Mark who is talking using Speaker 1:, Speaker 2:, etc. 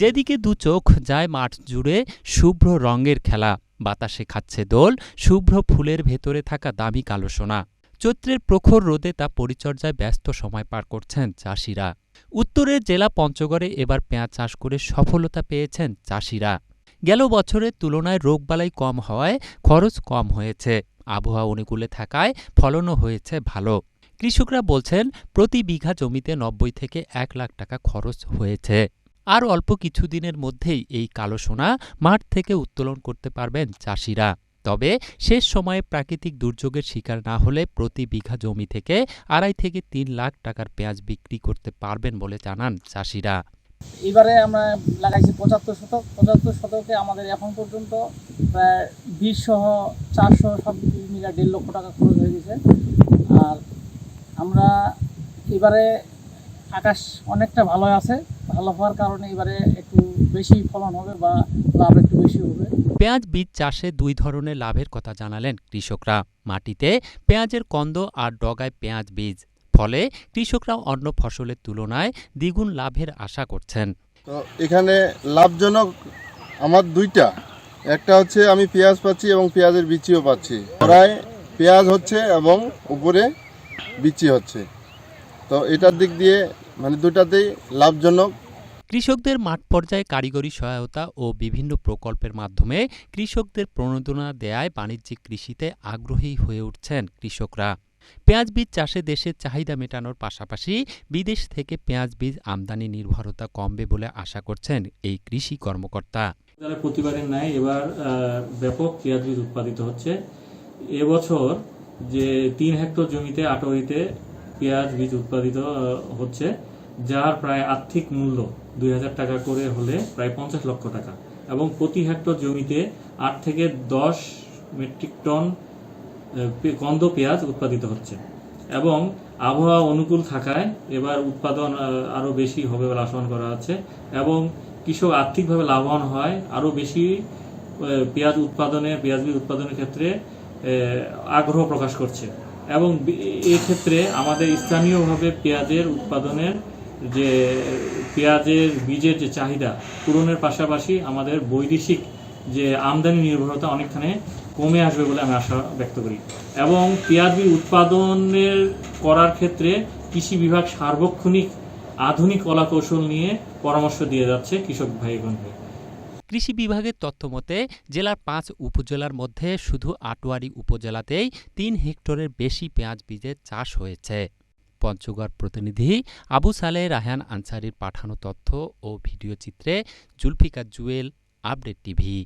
Speaker 1: যেদিকে দু চোখ যায় মাঠ জুড়ে শুভ্র রঙের খেলা। বাতাসে খাচ্ছে দোল, শুভ্র ফুলের ভেতরে থাকা দামি কালো সোনা। চৈত্রের প্রখর রোদে তা পরিচর্যায় ব্যস্ত সময় পার করছেন চাষিরা। উত্তরের জেলা পঞ্চগড়ে এবার পেঁয়াজ চাষ করে সফলতা পেয়েছেন চাষিরা। গেল বছরের তুলনায় রোগবালাই কম হওয়ায় খরচ কম হয়েছে। আবহাওয়া অনুকূলে থাকায় ফলনও হয়েছে ভালো। কৃষকরা বলছেন, প্রতি বিঘা জমিতে নব্বই থেকে এক লাখ টাকা খরচ হয়েছে। আর অল্প কিছুদিনের মধ্যেই এই কালো সোনা মাঠ থেকে উত্তোলন করতে পারবেন চাষিরা। তবে শেষ সময়ে প্রাকৃতিক দুর্যোগের শিকার না হলে প্রতি বিঘা জমি থেকে আড়াই থেকে তিন লাখ টাকার পেঁয়াজ বিক্রি করতে পারবেন বলে জানান চাষিরা।
Speaker 2: এবারে আমরা লাগাইছি পঁচাত্তর শতক। পঁচাত্তর শতকে আমাদের এখন পর্যন্ত প্রায় বিশ সহ চারশো সব মিলে দেড় লক্ষ টাকা খরচ হয়ে গেছে। আর আমরা এবারে আকাশ অনেকটা ভালো আছে। ভালো হওয়ার কারণে এবারে একটু বেশি ফলন হবে বা লাভ একটু বেশি হবে।
Speaker 1: পেঁয়াজ বীজ চাষে দুই ধরনের লাভের কথা জানালেন কৃষকরা। মাটিতে পেঁয়াজের কন্দ আর ডগায় পেঁয়াজ বীজ। ফলে কৃষকরা অন্য ফসলের তুলনায় দ্বিগুণ লাভের আশা করছেন।
Speaker 3: তো এখানে লাভজনক আমার দুইটা। একটা হচ্ছে আমি পেঁয়াজ পাচ্ছি এবং পেঁয়াজের বিচিও পাচ্ছি। প্রায় পেঁয়াজ হচ্ছে এবং উপরে বিচি হচ্ছে। তো এটার দিক দিয়ে মানে দুটাতেই লাভজনক।
Speaker 1: কৃষকদের মাঠ পর্যায়ে কারিগরি সহায়তা ও বিভিন্ন প্রকল্পের মাধ্যমে কৃষকদের প্রণোদনা দেয়ায় বাণিজ্যিক কৃষিতে আগ্রহী হয়ে উঠছেন কৃষকরা। পেঁয়াজ বীজ চাষে দেশের চাহিদা মেটানোর পাশাপাশি বিদেশ থেকে পেঁয়াজ বীজ আমদানি নির্ভরতা কমবে বলে আশা করছেন এই কৃষি কর্মকর্তা।
Speaker 4: তাহলে প্রতিবারের ন্যায় এবার ব্যাপক পেঁয়াজ বীজ উৎপাদিত হচ্ছে। এবছর যে তিন হেক্টর জমিতে আটোয়ারিতে পেঁয়াজ বীজ উৎপাদিত হচ্ছে যার প্রায় আর্থিক মূল্য দুই হাজার টাকা করে হলে প্রায় পঞ্চাশ লক্ষ টাকা। এবং প্রতি হেক্টর জমিতে আট থেকে দশ মেট্রিক টন কন্দ পেঁয়াজ উৎপাদিত হচ্ছে। এবং আবহাওয়া অনুকূল থাকায় এবার উৎপাদন আহ, আরও বেশি হবে বলে আশা করা হচ্ছে এবং কৃষক আর্থিকভাবে লাভবান হয় আরও বেশি পেঁয়াজ উৎপাদনে পেঁয়াজ বীজ উৎপাদনের ক্ষেত্রে আগ্রহ প্রকাশ করছে। এবং এক্ষেত্রে আমাদের স্থানীয়ভাবে পেঁয়াজের উৎপাদনের যে, পেঁয়াজের বীজের যে চাহিদা পূরণের পাশাপাশি আমাদের বৈদেশিক যে আমদানি নির্ভরতা অনেকখানে কমে আসবে বলে আমি আশা ব্যক্ত করি। এবং পেঁয়াজ বীজ উৎপাদনের করার ক্ষেত্রে কৃষি বিভাগ সার্বক্ষণিক আধুনিক কলা কৌশল নিয়ে পরামর্শ দিয়ে যাচ্ছে কৃষক ভাইগণকে
Speaker 1: কৃষি বিভাগের তথ্য মতে, জেলার পাঁচ উপজেলার মধ্যে শুধু আটোয়ারি উপজেলাতেই তিন হেক্টরের বেশি পেঁয়াজ বীজের চাষ হয়েছে। পঞ্চগড় প্রতিনিধি আবু সালেহ রাহান আনসারির পাঠানো তথ্য ও ভিডিও চিত্রে জুলফিকার জুয়েল, আপডেট টিভি।